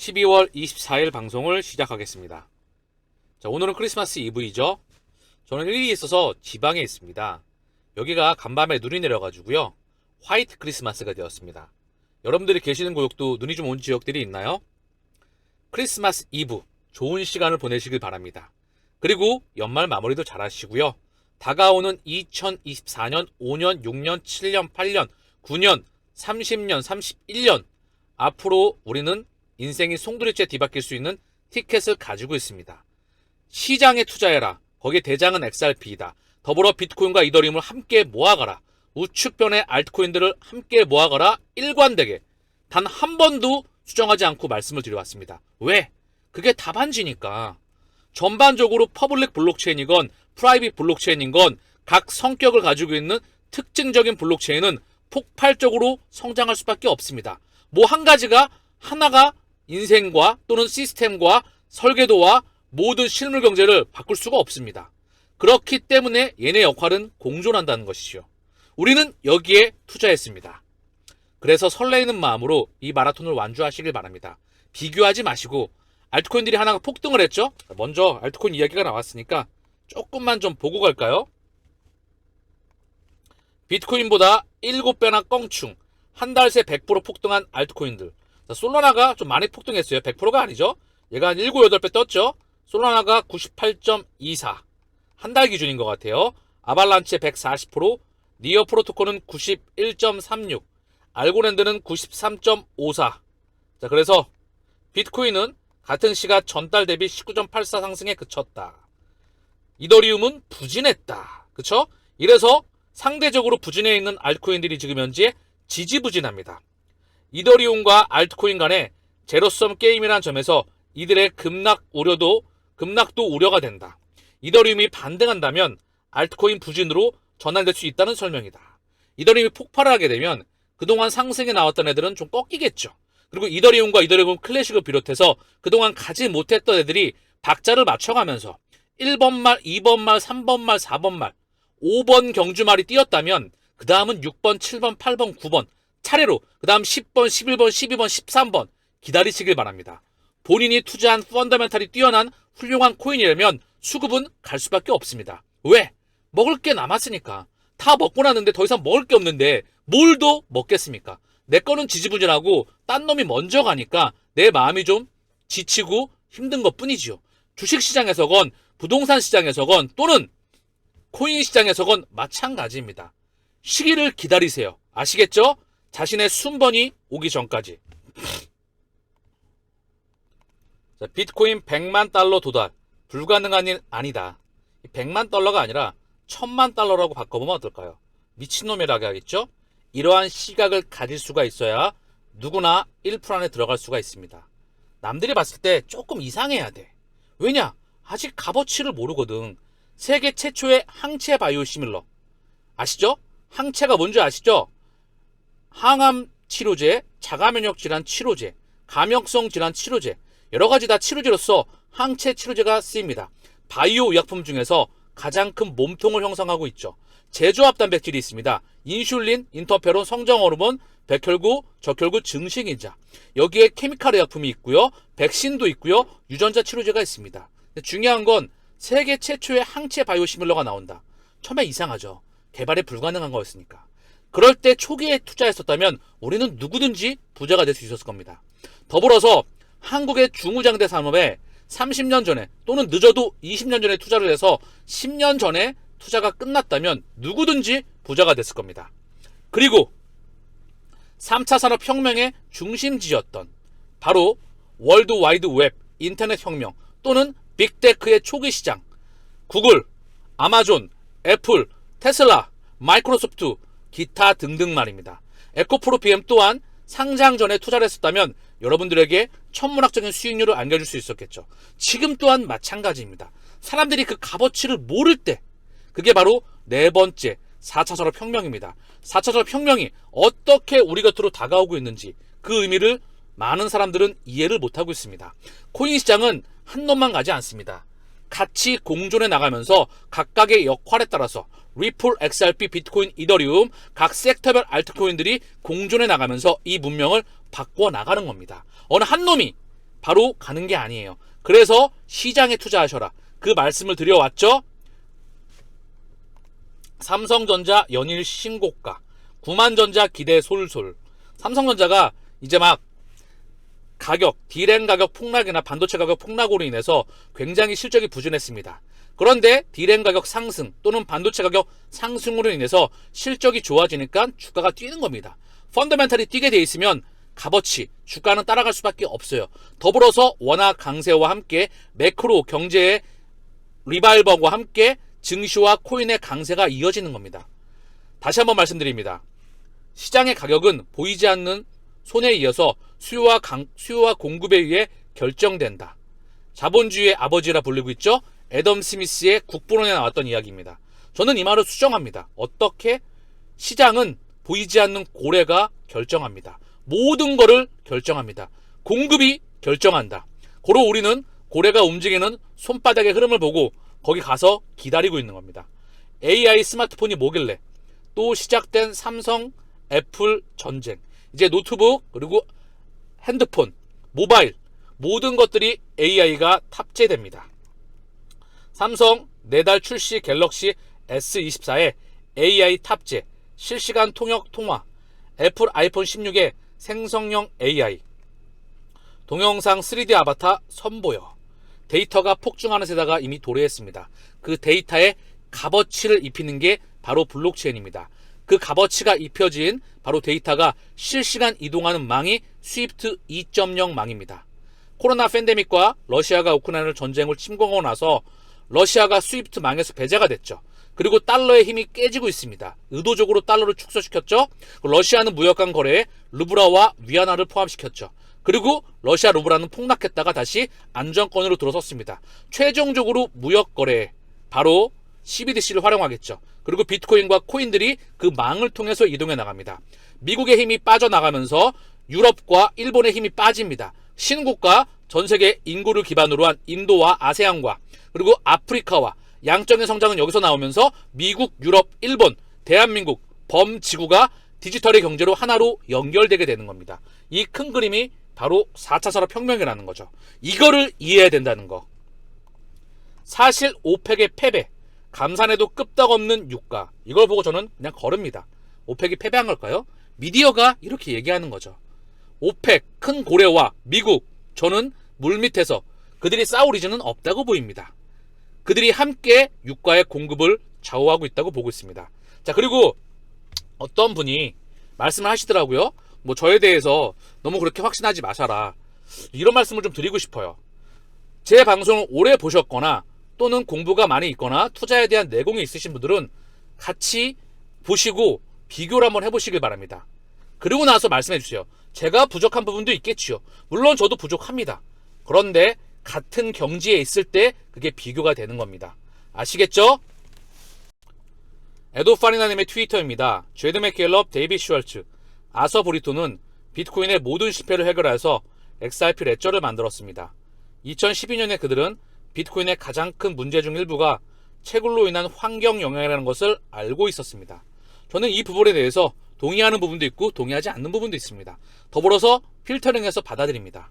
12월 24일 방송을 시작하겠습니다. 자, 오늘은 크리스마스 이브이죠. 저는 일이 있어서 지방에 있습니다. 여기가 간밤에 눈이 내려가지고요. 화이트 크리스마스가 되었습니다. 여러분들이 계시는 고역도 눈이 좀 온 지역들이 있나요? 크리스마스 이브 좋은 시간을 보내시길 바랍니다. 그리고 연말 마무리도 잘 하시고요. 다가오는 2024년, 5년, 6년, 7년, 8년, 9년, 30년, 31년 앞으로 우리는 인생이 송두리째 뒤바뀔 수 있는 티켓을 가지고 있습니다. 시장에 투자해라. 거기에 대장은 XRP이다. 더불어 비트코인과 이더리움을 함께 모아가라. 우측변의 알트코인들을 함께 모아가라. 일관되게 단 한 번도 수정하지 않고 말씀을 드려왔습니다. 왜? 그게 답안지니까. 전반적으로 퍼블릭 블록체인이건 프라이빗 블록체인인 건 각 성격을 가지고 있는 특징적인 블록체인은 폭발적으로 성장할 수밖에 없습니다. 뭐 한 가지가 하나가 인생과 또는 시스템과 설계도와 모든 실물 경제를 바꿀 수가 없습니다. 그렇기 때문에 얘네 역할은 공존한다는 것이죠. 우리는 여기에 투자했습니다. 그래서 설레이는 마음으로 이 마라톤을 완주하시길 바랍니다. 비교하지 마시고 알트코인들이 하나가 폭등을 했죠? 먼저 알트코인 이야기가 나왔으니까 조금만 좀 보고 갈까요? 비트코인보다 7배나 껑충 한 달 새 100% 폭등한 알트코인들 자, 솔라나가 좀 많이 폭등했어요. 100%가 아니죠. 얘가 한 7, 8배 떴죠. 솔라나가 98.24 한 달 기준인 것 같아요. 아발란체 140%, 니어 프로토콜은 91.36, 알고랜드는 93.54. 자, 그래서 비트코인은 같은 시간 전달 대비 19.84 상승에 그쳤다. 이더리움은 부진했다. 그쵸? 이래서 상대적으로 부진해 있는 알트코인들이 지금 현재 지지부진합니다. 이더리움과 알트코인 간의 제로섬 게임이라는 점에서 이들의 급락 우려도 급락도 우려가 된다. 이더리움이 반등한다면 알트코인 부진으로 전환될 수 있다는 설명이다. 이더리움이 폭발을 하게 되면 그동안 상승에 나왔던 애들은 좀 꺾이겠죠. 그리고 이더리움과 이더리움 클래식을 비롯해서 그동안 가지 못했던 애들이 박자를 맞춰가면서 1번 말, 2번 말, 3번 말, 4번 말, 5번 경주 말이 뛰었다면 그 다음은 6번, 7번, 8번, 9번 차례로 그 다음 10번, 11번, 12번, 13번 기다리시길 바랍니다. 본인이 투자한 펀더멘탈이 뛰어난 훌륭한 코인이라면 수급은 갈 수밖에 없습니다. 왜? 먹을 게 남았으니까. 다 먹고 났는데 더 이상 먹을 게 없는데 뭘 더 먹겠습니까? 내 거는 지지부진하고 딴 놈이 먼저 가니까 내 마음이 좀 지치고 힘든 것 뿐이지요. 주식 시장에서건 부동산 시장에서건 또는 코인 시장에서건 마찬가지입니다. 시기를 기다리세요. 아시겠죠? 자신의 순번이 오기 전까지. 자, 비트코인 100만 달러 도달. 불가능한 일 아니다. 100만 달러가 아니라 1000만 달러라고 바꿔보면 어떨까요? 미친놈이라고 하겠죠? 이러한 시각을 가질 수가 있어야 누구나 1% 안에 들어갈 수가 있습니다. 남들이 봤을 때 조금 이상해야 돼. 왜냐? 아직 값어치를 모르거든. 세계 최초의 항체 바이오 시밀러. 아시죠? 항체가 뭔지 아시죠? 항암 치료제, 자가 면역 질환 치료제, 감염성 질환 치료제, 여러 가지 다 치료제로서 항체 치료제가 쓰입니다. 바이오 의약품 중에서 가장 큰 몸통을 형성하고 있죠. 제조합 단백질이 있습니다. 인슐린, 인터페론, 성장 호르몬, 백혈구, 적혈구 증식인자. 여기에 케미칼 의약품이 있고요. 백신도 있고요. 유전자 치료제가 있습니다. 중요한 건 세계 최초의 항체 바이오 시밀러가 나온다. 처음에 이상하죠. 개발이 불가능한 거였으니까. 그럴 때 초기에 투자했었다면 우리는 누구든지 부자가 될 수 있었을 겁니다. 더불어서 한국의 중후장대 산업에 30년 전에 또는 늦어도 20년 전에 투자를 해서 10년 전에 투자가 끝났다면 누구든지 부자가 됐을 겁니다. 그리고 3차 산업 혁명의 중심지였던 바로 월드 와이드 웹, 인터넷 혁명 또는 빅테크의 초기 시장, 구글, 아마존, 애플, 테슬라, 마이크로소프트, 기타 등등 말입니다. 에코프로 PM 또한 상장 전에 투자를 했었다면 여러분들에게 천문학적인 수익률을 안겨줄 수 있었겠죠. 지금 또한 마찬가지입니다. 사람들이 그 값어치를 모를 때 그게 바로 네 번째 4차 산업혁명입니다. 4차 산업혁명이 어떻게 우리 곁으로 다가오고 있는지 그 의미를 많은 사람들은 이해를 못하고 있습니다. 코인 시장은 한 놈만 가지 않습니다. 같이 공존해 나가면서 각각의 역할에 따라서 리플, XRP, 비트코인, 이더리움 각 섹터별 알트코인들이 공존해 나가면서 이 문명을 바꿔 나가는 겁니다. 어느 한 놈이 바로 가는 게 아니에요. 그래서 시장에 투자하셔라. 그 말씀을 드려왔죠. 삼성전자 연일 신고가, 구만전자 기대 솔솔. 삼성전자가 이제 막 가격, 디램 가격 폭락이나 반도체 가격 폭락으로 인해서 굉장히 실적이 부진했습니다. 그런데 디램 가격 상승 또는 반도체 가격 상승으로 인해서 실적이 좋아지니까 주가가 뛰는 겁니다. 펀더멘탈이 뛰게 돼 있으면 값어치, 주가는 따라갈 수밖에 없어요. 더불어서 원화 강세와 함께 매크로 경제의 리바이벌과 함께 증시와 코인의 강세가 이어지는 겁니다. 다시 한번 말씀드립니다. 시장의 가격은 보이지 않는 손에 이어서 수요와, 강, 수요와 공급에 의해 결정된다. 자본주의의 아버지라 불리고 있죠. 애덤 스미스의 국부론에 나왔던 이야기입니다. 저는 이 말을 수정합니다. 어떻게 시장은 보이지 않는 고래가 결정합니다. 모든 것을 결정합니다. 공급이 결정한다. 고로 우리는 고래가 움직이는 손바닥의 흐름을 보고 거기 가서 기다리고 있는 겁니다. AI 스마트폰이 뭐길래 또 시작된 삼성 애플 전쟁. 이제 노트북 그리고 핸드폰, 모바일 모든 것들이 AI가 탑재됩니다. 삼성 내달 출시 갤럭시 S24에 AI 탑재, 실시간 통역 통화, 애플 아이폰 16에 생성형 AI, 동영상 3D 아바타 선보여. 데이터가 폭증하는 세대가 이미 도래했습니다. 그 데이터에 값어치를 입히는 게 바로 블록체인입니다. 그 값어치가 입혀진 바로 데이터가 실시간 이동하는 망이 스위프트 2.0 망입니다. 코로나 팬데믹과 러시아가 우크라이나 전쟁을 침공하고 나서 러시아가 스위프트 망에서 배제가 됐죠. 그리고 달러의 힘이 깨지고 있습니다. 의도적으로 달러를 축소시켰죠. 러시아는 무역간 거래에 루브라와 위안화를 포함시켰죠. 그리고 러시아 루브라는 폭락했다가 다시 안정권으로 들어섰습니다. 최종적으로 무역 거래에 바로 CBDC를 활용하겠죠. 그리고 비트코인과 코인들이 그 망을 통해서 이동해 나갑니다. 미국의 힘이 빠져나가면서 유럽과 일본의 힘이 빠집니다. 신국가 전 세계 인구를 기반으로 한 인도와 아세안과 그리고 아프리카와 양적인 성장은 여기서 나오면서 미국, 유럽, 일본, 대한민국, 범지구가 디지털의 경제로 하나로 연결되게 되는 겁니다. 이 큰 그림이 바로 4차 산업혁명이라는 거죠. 이거를 이해해야 된다는 거. 사실 오펙의 패배, 감산에도 끄떡없는 유가. 이걸 보고 저는 그냥 걸읍니다. 오펙이 패배한 걸까요? 미디어가 이렇게 얘기하는 거죠. 오펙, 큰 고래와 미국, 저는 물밑에서 그들이 싸울 이유는 없다고 보입니다. 그들이 함께 유가의 공급을 좌우하고 있다고 보고 있습니다. 자, 그리고 어떤 분이 말씀을 하시더라고요. 뭐 저에 대해서 너무 그렇게 확신하지 마셔라. 이런 말씀을 좀 드리고 싶어요. 제 방송을 오래 보셨거나 또는 공부가 많이 있거나 투자에 대한 내공이 있으신 분들은 같이 보시고 비교를 한번 해보시길 바랍니다. 그리고 나서 말씀해 주세요. 제가 부족한 부분도 있겠지요. 물론 저도 부족합니다. 그런데 같은 경지에 있을 때 그게 비교가 되는 겁니다. 아시겠죠? 에도 파리나님의 트위터입니다. 제드 맥켈럽, 데이비 슈얼츠, 아서 브리토는 비트코인의 모든 실패를 해결해서 XRP 레저를 만들었습니다. 2012년에 그들은 비트코인의 가장 큰 문제 중 일부가 채굴로 인한 환경 영향이라는 것을 알고 있었습니다. 저는 이 부분에 대해서 동의하는 부분도 있고 동의하지 않는 부분도 있습니다. 더불어서 필터링해서 받아들입니다.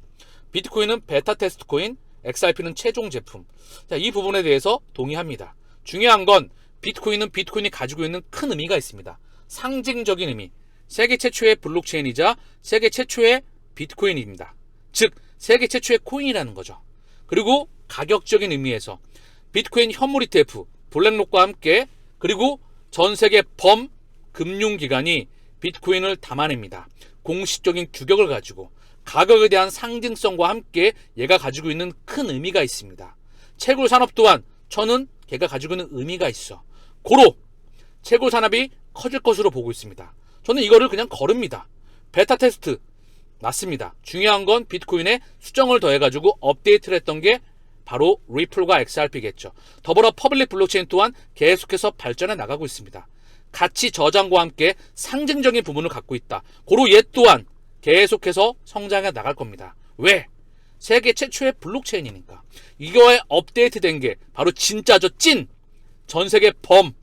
비트코인은 베타 테스트 코인, XRP는 최종 제품. 자, 이 부분에 대해서 동의합니다. 중요한 건 비트코인은 비트코인이 가지고 있는 큰 의미가 있습니다. 상징적인 의미. 세계 최초의 블록체인이자 세계 최초의 비트코인입니다. 즉, 세계 최초의 코인이라는 거죠. 그리고 가격적인 의미에서 비트코인 현물 ETF, 블랙록과 함께 그리고 전 세계 범 금융기관이 비트코인을 담아냅니다. 공식적인 규격을 가지고 가격에 대한 상징성과 함께 얘가 가지고 있는 큰 의미가 있습니다. 채굴 산업 또한 저는 걔가 가지고 있는 의미가 있어. 고로 채굴 산업이 커질 것으로 보고 있습니다. 저는 이거를 그냥 걸읍니다. 베타 테스트 맞습니다. 중요한 건 비트코인에 수정을 더해가지고 업데이트를 했던 게 바로 리플과 XRP겠죠. 더불어 퍼블릭 블록체인 또한 계속해서 발전해 나가고 있습니다. 가치 저장과 함께 상징적인 부분을 갖고 있다. 고로 얘 또한 계속해서 성장해 나갈 겁니다. 왜? 세계 최초의 블록체인이니까. 이거에 업데이트된 게 바로 진짜죠. 찐! 전 세계 범,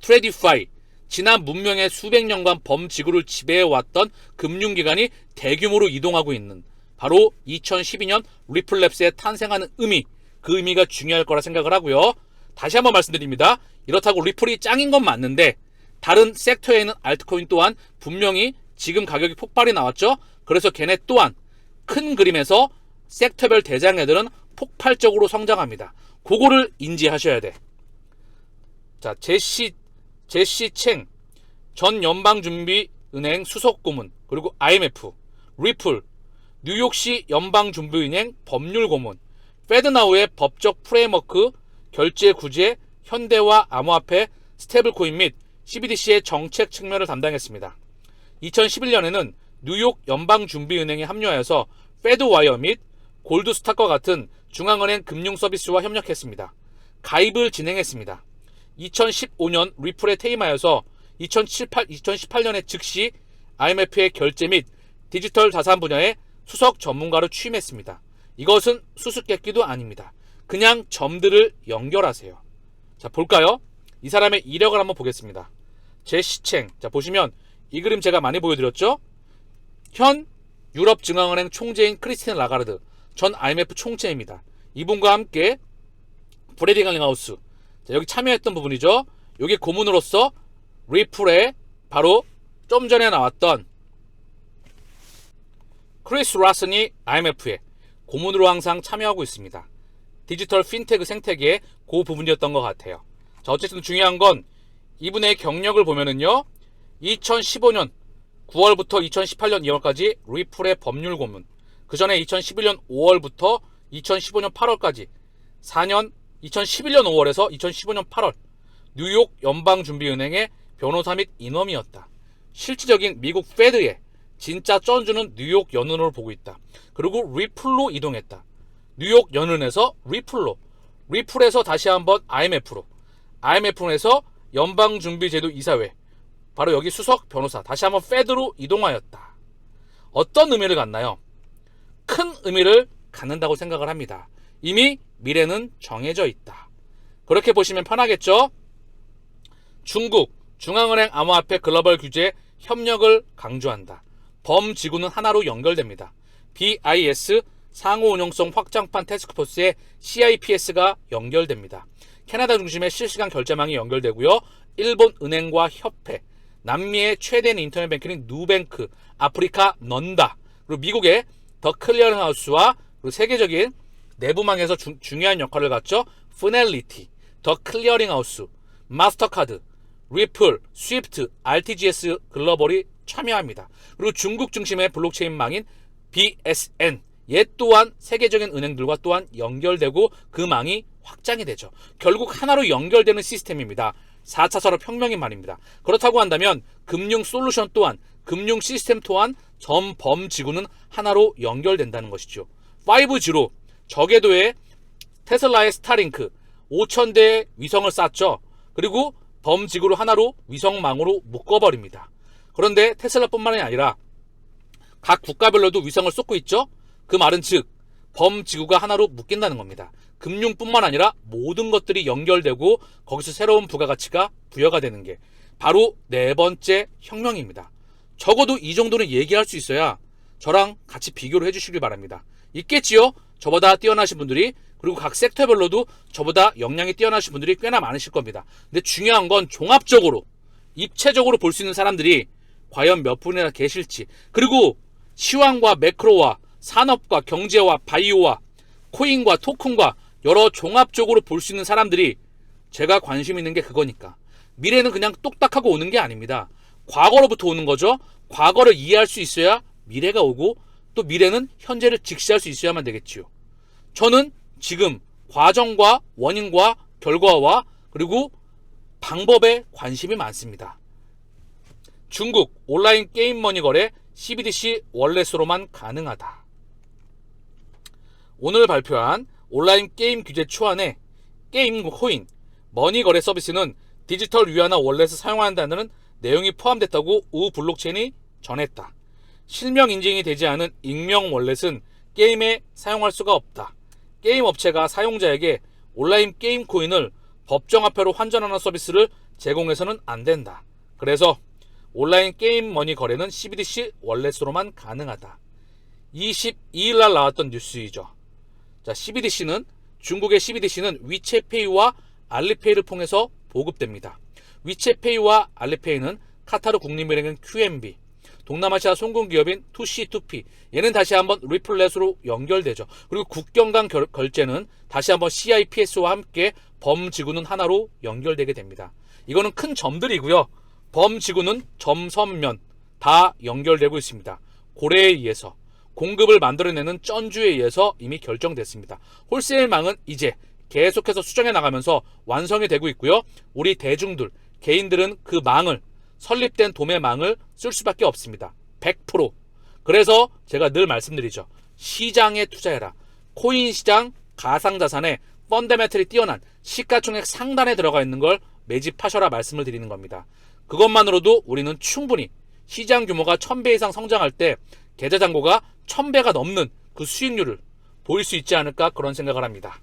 트레디파이, 지난 문명의 수백 년간 범 지구를 지배해왔던 금융기관이 대규모로 이동하고 있는 바로 2012년 리플랩스의 탄생하는 의미, 그 의미가 중요할 거라 생각을 하고요. 다시 한번 말씀드립니다. 이렇다고 리플이 짱인 건 맞는데 다른 섹터에 있는 알트코인 또한 분명히 지금 가격이 폭발이 나왔죠. 그래서 걔네 또한 큰 그림에서 섹터별 대장애들은 폭발적으로 성장합니다. 그거를 인지하셔야 돼. 자, 제시 제시 챙 전 연방준비은행 수석 고문 그리고 IMF, 리플, 뉴욕시 연방준비은행 법률 고문, 페드나우의 법적 프레임워크, 결제 구제, 현대화 암호화폐, 스테이블코인 및 CBDC의 정책 측면을 담당했습니다. 2011년에는 뉴욕 연방준비은행에 합류하여서 페드와이어 및 골드스탁과 같은 중앙은행 금융 서비스와 협력했습니다. 가입을 진행했습니다. 2015년 리플에 퇴임하여서 2018, 2018년에 즉시 IMF의 결제 및 디지털 자산 분야의 수석 전문가로 취임했습니다. 이것은 수수께끼도 아닙니다. 그냥 점들을 연결하세요. 자, 볼까요? 이 사람의 이력을 한번 보겠습니다. 제 시책. 자, 보시면 이 그림 제가 많이 보여드렸죠? 현 유럽중앙은행 총재인 크리스틴 라가르드, 전 IMF 총재입니다. 이분과 함께 브레디 갈링하우스, 자, 여기 참여했던 부분이죠. 여기 고문으로서 리플에 바로 좀 전에 나왔던 크리스 라슨이 IMF에 고문으로 항상 참여하고 있습니다. 디지털 핀테크 생태계의 그 부분이었던 것 같아요. 자, 어쨌든 중요한 건 이분의 경력을 보면은요. 2015년 9월부터 2018년 2월까지 리플의 법률 고문. 그 전에 2011년 5월부터 2015년 8월까지 4년 2011년 5월에서 2015년 8월 뉴욕 연방준비은행의 변호사 및 인원이었다. 실질적인 미국 페드의 진짜 쩐주는 뉴욕 연은으로 보고 있다. 그리고 리플로 이동했다. 뉴욕 연은에서 리플로, 리플에서 다시 한번 IMF로, IMF에서 연방준비제도 이사회, 바로 여기 수석 변호사, 다시 한번 페드로 이동하였다. 어떤 의미를 갖나요? 큰 의미를 갖는다고 생각을 합니다. 이미 미래는 정해져 있다. 그렇게 보시면 편하겠죠? 중국 중앙은행 암호화폐 글로벌 규제 협력을 강조한다. 범지구는 하나로 연결됩니다. BIS 상호 운용성 확장판 태스크포스의 CIPS가 연결됩니다. 캐나다 중심의 실시간 결제망이 연결되고요. 일본 은행과 협회, 남미의 최대인 인터넷 뱅킹인 누뱅크, 아프리카 넌다, 그리고 미국의 더 클리어링하우스와 그리고 세계적인 내부망에서 주- 중요한 역할을 갖죠. 피넬리티, 더 클리어링하우스, 마스터카드, 리플, 스위프트, RTGS 글로벌이 참여합니다. 그리고 중국 중심의 블록체인망인 BSN 얘 또한 세계적인 은행들과 또한 연결되고 그 망이 확장이 되죠. 결국 하나로 연결되는 시스템입니다. 4차 산업 혁명인 말입니다. 그렇다고 한다면 금융 솔루션 또한 금융 시스템 또한 전범 지구는 하나로 연결된다는 것이죠. 5G로 저궤도에 테슬라의 스타링크 5,000대의 위성을 쐈죠. 그리고 범지구로 하나로 위성망으로 묶어버립니다. 그런데 테슬라뿐만이 아니라 각 국가별로도 위성을 쏟고 있죠. 그 말은 즉 범지구가 하나로 묶인다는 겁니다. 금융뿐만 아니라 모든 것들이 연결되고 거기서 새로운 부가가치가 부여가 되는 게 바로 네 번째 혁명입니다. 적어도 이 정도는 얘기할 수 있어야 저랑 같이 비교를 해주시길 바랍니다. 있겠지요? 저보다 뛰어나신 분들이 그리고 각 섹터별로도 저보다 역량이 뛰어나신 분들이 꽤나 많으실 겁니다. 근데 중요한 건 종합적으로 입체적으로 볼 수 있는 사람들이 과연 몇 분이나 계실지 그리고 시황과 매크로와 산업과 경제와 바이오와 코인과 토큰과 여러 종합적으로 볼 수 있는 사람들이 제가 관심 있는 게 그거니까 미래는 그냥 똑딱하고 오는 게 아닙니다. 과거로부터 오는 거죠. 과거를 이해할 수 있어야 미래가 오고 또 미래는 현재를 직시할 수 있어야만 되겠지요. 저는 지금 과정과 원인과 결과와 그리고 방법에 관심이 많습니다. 중국 온라인 게임 머니 거래 CBDC 월렛으로만 가능하다. 오늘 발표한 온라인 게임 규제 초안에 게임 코인 머니 거래 서비스는 디지털 위안화 월렛을 사용한다는 내용이 포함됐다고 우 블록체인이 전했다. 실명 인증이 되지 않은 익명 월렛은 게임에 사용할 수가 없다. 게임 업체가 사용자에게 온라인 게임 코인을 법정 화폐로 환전하는 서비스를 제공해서는 안 된다. 그래서 온라인 게임 머니 거래는 CBDC 월렛으로만 가능하다. 22일 날 나왔던 뉴스이죠. 자, CBDC는 중국의 CBDC는 위챗페이와 알리페이를 통해서 보급됩니다. 위챗페이와 알리페이는 카타르 국립은행인 QNB, 동남아시아 송금 기업인 2C2P, 얘는 다시 한번 리플렛으로 연결되죠. 그리고 국경 간 결- 결제는 다시 한번 CIPS와 함께 범지구는 하나로 연결되게 됩니다. 이거는 큰 점들이고요. 범지구는 점선면 다 연결되고 있습니다. 고래에 의해서 공급을 만들어내는 쩐주에 의해서 이미 결정됐습니다. 홀세일망은 이제 계속해서 수정해 나가면서 완성이 되고 있고요. 우리 대중들, 개인들은 그 망을 설립된 도매망을 쓸 수밖에 없습니다. 100%. 그래서 제가 늘 말씀드리죠. 시장에 투자해라. 코인 시장, 가상자산에 펀더멘털이 뛰어난 시가총액 상단에 들어가 있는 걸 매집하셔라 말씀을 드리는 겁니다. 그것만으로도 우리는 충분히 시장 규모가 1000배 이상 성장할 때 계좌 잔고가 1000배가 넘는 그 수익률을 보일 수 있지 않을까 그런 생각을 합니다.